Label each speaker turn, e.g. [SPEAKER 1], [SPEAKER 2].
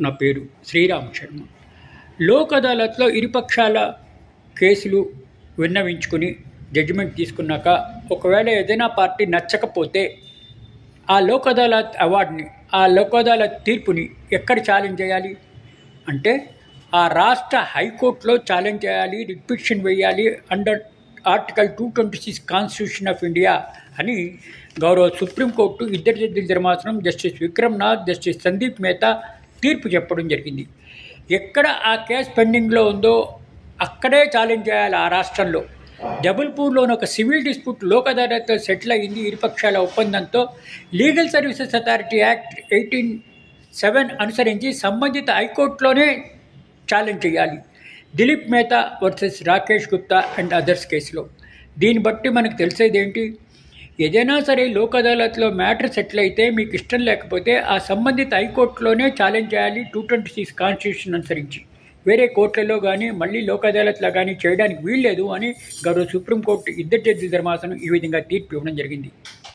[SPEAKER 1] నా పేరు శ్రీరామ్ శర్మ లోక్ అదాలత్లో ఇరుపక్షాల కేసులు విన్నవించుకుని జడ్జిమెంట్ తీసుకున్నాక ఒకవేళ ఏదైనా పార్టీ నచ్చకపోతే ఆ లోక్ అదాలత్ అవార్డుని ఆ లోక్ అదాలత్ తీర్పుని ఎక్కడ ఛాలెంజ్ చేయాలి? అంటే ఆ రాష్ట్ర హైకోర్టులో ఛాలెంజ్ చేయాలి రిపిషన్ వేయాలి under article two twenty six constitution of India అని గౌరవ సుప్రీంకోర్టు ఇద్దరు జడ్జిల ధర్మాసనం జస్టిస్ విక్రమ్నాథ్ జస్టిస్ సందీప్ మేతా తీర్పు చెప్పడం జరిగింది. ఎక్కడ ఆ కేసు పెండింగ్లో ఉందో అక్కడే ఛాలెంజ్ చేయాలి ఆ రాష్ట్రంలో. జబల్పూర్లోని ఒక సివిల్ డిస్ప్యూట్ లోక్ అదాలత్లో సెటిల్ అయింది ఇరుపక్షాల ఒప్పందంతో. Legal services authority act eighteen seven అనుసరించి సంబంధిత హైకోర్టులోనే ఛాలెంజ్ చేయాలి. Dilip Mehta versus Rakesh Gupta and others కేసులో. దీన్ని బట్టి మనకు తెలిసేది ఏంటి ఏదైనా సరే లోక్ అదాలత్లో మ్యాటర్ సెటిల్ అయితే మీకు ఇష్టం లేకపోతే ఆ సంబంధిత హైకోర్టులోనే ఛాలెంజ్ చేయాలి టూ ట్వంటీ సిక్స్ కాన్స్టిట్యూషన్ అనుసరించి. వేరే కోర్టులలో కానీ మళ్ళీ లోక్ అదాలత్లో కానీ చేయడానికి వీల్లేదు అని గౌరవ సుప్రీంకోర్టు ఇద్దరు జడ్జి ధర్మాసనం ఈ విధంగా తీర్పు ఇవ్వడం జరిగింది.